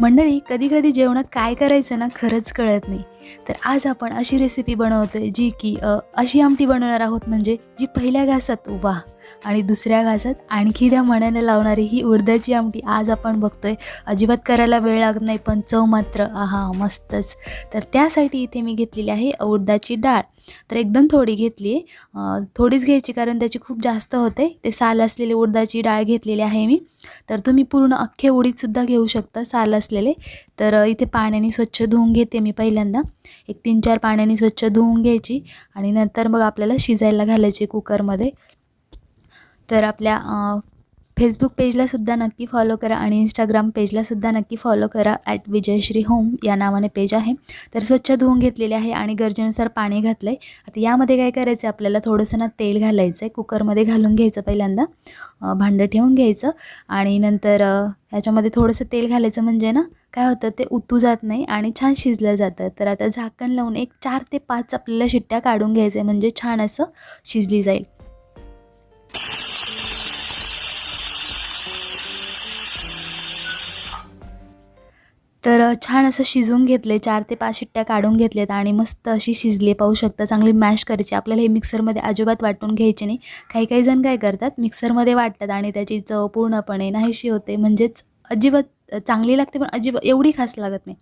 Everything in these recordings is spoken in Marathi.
मंडळी कधी कधी जेवणात काय करायचं ना खरंच कळत नाही. तर आज आपण अशी रेसिपी बनवतोय जी की अशी आमटी बनवणार आहोत म्हणजे जी पहिल्या घासात वा आणि दुसऱ्या घासात आणखी त्या मनाने लावणारी ही उडदाची आमटी आज आपण बघतोय. अजिबात करायला वेळ लागत नाही पण चव मात्र आहा मस्तच. तर त्यासाठी इथे मी घेतलेली आहे उडदाची डाळ. तर एकदम थोडी घेतली आहे. थोडीच घ्यायची कारण त्याची खूप जास्त होते. ते साल असलेली उडदाची डाळ घेतलेली आहे मी. तर तुम्ही पूर्ण अख्खे उडीदसुद्धा घेऊ शकता साल असलेले. तर इथे पाण्याने स्वच्छ धुवून घेते मी पहिल्यांदा. एक तीन चार पाण्याने स्वच्छ धुवून घ्यायची. आणि नंतर मग आपल्याला शिजायला घालायची कुकरमध्ये तर आपल्या फेसबुक पेजलासुद्धा नक्की फॉलो करा आणि इंस्टाग्राम पेजलासुद्धा नक्की फॉलो करा ॲट विजयश्री होम या नावाने पेज आहे. तर स्वच्छ धुवून घेतलेले आहे आणि गरजेनुसार पाणी घातलं आहे आता यामध्ये काय करायचं आहे आपल्याला थोडंसं ना तेल घालायचं आहे कुकरमध्ये घालून घ्यायचं पहिल्यांदा. भांडं ठेवून घ्यायचं. आणि नंतर ह्याच्यामध्ये थोडंसं तेल घालायचं म्हणजे ना काय होतं? ते उतू जात नाही आणि छान शिजलं जातं. तर आता झाकण लावून एक चार ते पाच आपल्याला शिट्ट्या काढून घ्यायचं आहे म्हणजे छान असं शिजली जाईल. तर छान असं शिजवून घेतले चार ते पाच शिट्ट्या काढून घेतल्यात आणि मस्त अशी शिजली आहे, पाहू शकता. चांगली मॅश करायची आपल्याला हे मिक्सरमध्ये अजिबात वाटून घ्यायची नाही. काही काही जण काय करतात मिक्सरमध्ये वाटतात आणि त्याची चव पूर्णपणे नाहीशी होते. म्हणजेच अजिबात चांगली लागते पण अजिबात एवढी खास लागत नाही.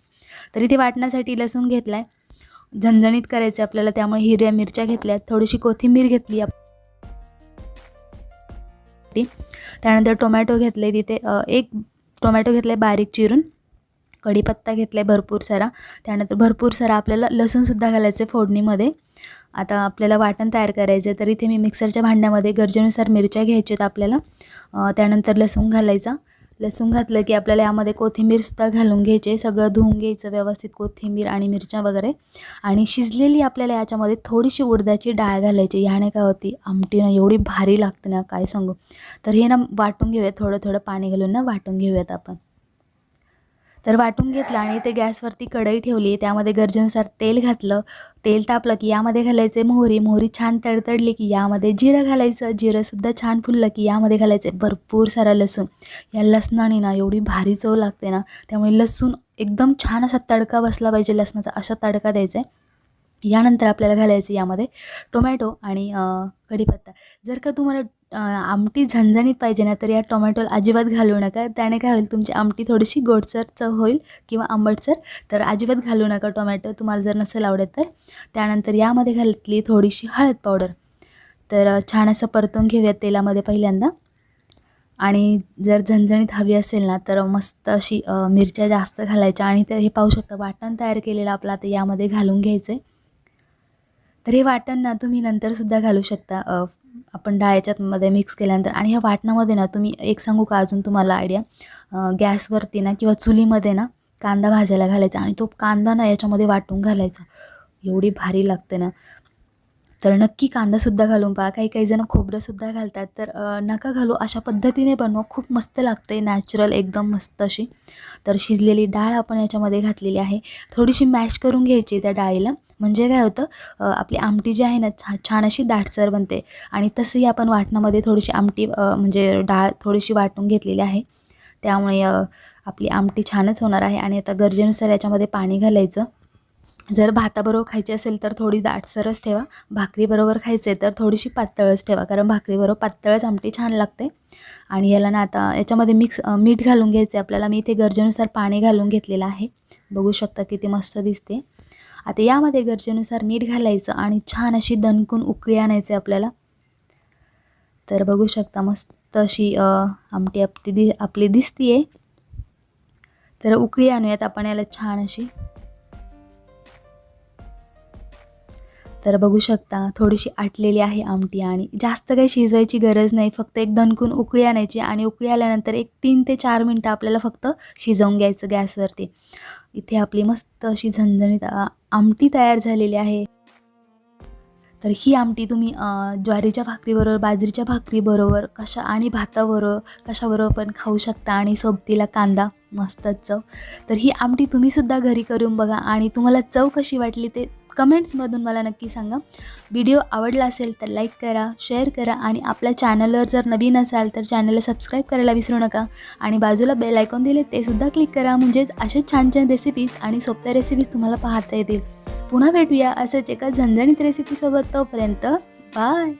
तरी ते वाटण्यासाठी लसूण घेतला आहे झणझणीत करायचं आहे आपल्याला त्यामुळे हिरव्या मिरच्या घेतल्यात. थोडीशी कोथिंबीर घेतली आप- त्यानंतर टोमॅटो घेतले. तिथे एक टोमॅटो घेतला बारीक चिरून. कढीपत्ता घेतला आहे भरपूर सारा. त्यानंतर भरपूर सारा आपल्याला लसूणसुद्धा घालायचं आहे फोडणीमध्ये. आता आपल्याला वाटण तयार करायचं आहे तर इथे मी मिक्सरच्या भांड्यामध्ये गरजेनुसार मिरच्या घ्यायच्यात आपल्याला. त्यानंतर लसूण घालायचा. लसूण घातलं की आपल्याला यामध्ये कोथिंबीरसुद्धा घालून घ्यायचे सगळं धुवून घ्यायचं व्यवस्थित कोथिंबीर आणि मिरच्या वगैरे. आणि शिजलेली आपल्याला याच्यामध्ये थोडीशी उडदाची डाळ घालायची. ह्याने काय होती आमटी ना एवढी भारी लागते ना काय सांगू. तर हे ना वाटून घेऊयात थोडं थोडं पाणी घालून ना वाटून घेऊयात आपण. तर वाटून घेतलं आणि ते गॅसवरती कढई ठेवली. त्यामध्ये गरजेनुसार तेल घातलं. तेल तापलं की यामध्ये घालायचे मोहरी. मोहरी छान तडतडली की यामध्ये जिरं घालायचं. जिरंसुद्धा छान फुललं की यामध्ये घालायचे भरपूर सारा लसूण. या लसणाने ना एवढी भारी चव लागते ना त्यामुळे लसूण एकदम छान असा तडका बसला पाहिजे लसणाचा असा तडका द्यायचा आहे. यानंतर आपल्याला घालायचं यामध्ये टोमॅटो आणि कढीपत्ता. जर का तुम्हाला आमटी झणझणीत पाहिजे ना तर या टोमॅटोला अजिबात घालू नका. त्याने काय होईल तुमची आमटी थोडीशी गोडसर चव होईल किंवा आंबटसर तर अजिबात घालू नका टोमॅटो. तुम्हाला जर नसेल आवडत तर. त्यानंतर यामध्ये घातली थोडीशी हळद पावडर. तर छान असं परतून घेऊयात तेलामध्ये पहिल्यांदा. आणि जर झणझणीत हवी असेल ना तर मस्त अशी मिरच्या जास्त घालायच्या. आणि तर हे पाहू शकता वाटण तयार केलेलं आपलं आता यामध्ये घालून घ्यायचं आहे तर हे वाटण ना तुम्ही नंतरसुद्धा घालू शकता. आपण डाळ्याच्यामध्ये मिक्स केल्यानंतर आणि ह्या वाटणामध्ये ना तुम्ही एक सांगू का अजून तुम्हाला आयडिया गॅसवरती ना किंवा चुलीमध्ये ना कांदा भाजायला घालायचा आणि तो कांदा ना याच्यामध्ये वाटून घालायचा. एवढी भारी लागते ना. तर नक्की कांदासुद्धा घालून पहा. काही काही जण खोबरंसुद्धा घालतात. तर नका घालू. अशा पद्धतीने बनवा खूप मस्त लागते. नॅचरल एकदम मस्त अशी. तर शिजलेली डाळ आपण याच्यामध्ये घातलेली आहे. थोडीशी मॅश करून घ्यायची त्या डाळीला. म्हणजे काय होतं आपली आमटी जी आहे ना छा छान अशी दाटसर बनते. आणि तसंही आपण वाटणामध्ये थोडीशी आमटी म्हणजे डाळ थोडीशी वाटून घेतलेली आहे. त्यामुळे आपली आमटी छानच होणार आहे. आणि आता गरजेनुसार याच्यामध्ये पाणी घालायचं. जर भाताबरोबर खायची असेल तर थोडी दाटसरच ठेवा. भाकरीबरोबर खायचं आहे तर थोडीशी पातळच ठेवा. कारण भाकरीबरोबर पातळच आमटी छान लागते. आणि याला ना आता याच्यामध्ये मिक्स मीठ घालून घ्यायचं आहे आपल्याला मी इथे गरजेनुसार पाणी घालून घेतलेलं आहे. बघू शकता किती मस्त दिसते. आता यामध्ये गरजेनुसार मीठ घालायचं आणि छान अशी दणकून उकळी आणायचे आपल्याला. तर बघू शकता मस्त अशी आमटी आपली दि आपली दिसतीये. तर उकळी आणूयात आपण याला छान अशी. तर बघू शकता थोडीशी आटलेली आहे आमटी आणि जास्त काही शिजवायची गरज नाही फक्त एक दणकून उकळी आणायची आणि उकळी आल्यानंतर एक तीन ते चार मिनटं आपल्याला फक्त शिजवून घ्यायचं गॅसवरती. इथे आपली मस्त अशी झणझणीत आमटी तयार झालेली आहे. तर ही आमटी तुम्ही ज्वारीच्या भाकरीबरोबर बाजरीच्या भाकरीबरोबर कशा आणि भाताबरोबर कशाबरोबर पण खाऊ शकता आणि सोबतीला कांदा मस्तच चव. तर ही आमटी तुम्हीसुद्धा घरी करून बघा आणि तुम्हाला चव कशी वाटली ते कमेंट्समधून मला नक्की सांगा. व्हिडिओ आवडला असेल तर लाईक करा शेअर करा आणि आपल्या चॅनलवर जर नवीन असाल तर चॅनलला सबस्क्राईब करायला विसरू नका. आणि बाजूला बेल आयकॉन दिले ते सुद्धा क्लिक करा. म्हणजेच असे छान छान रेसिपीज आणि सोप्या रेसिपीज तुम्हाला पाहता येतील. पुन्हा भेटूया असंच एका झणझणीत रेसिपीसोबत तोपर्यंत बाय.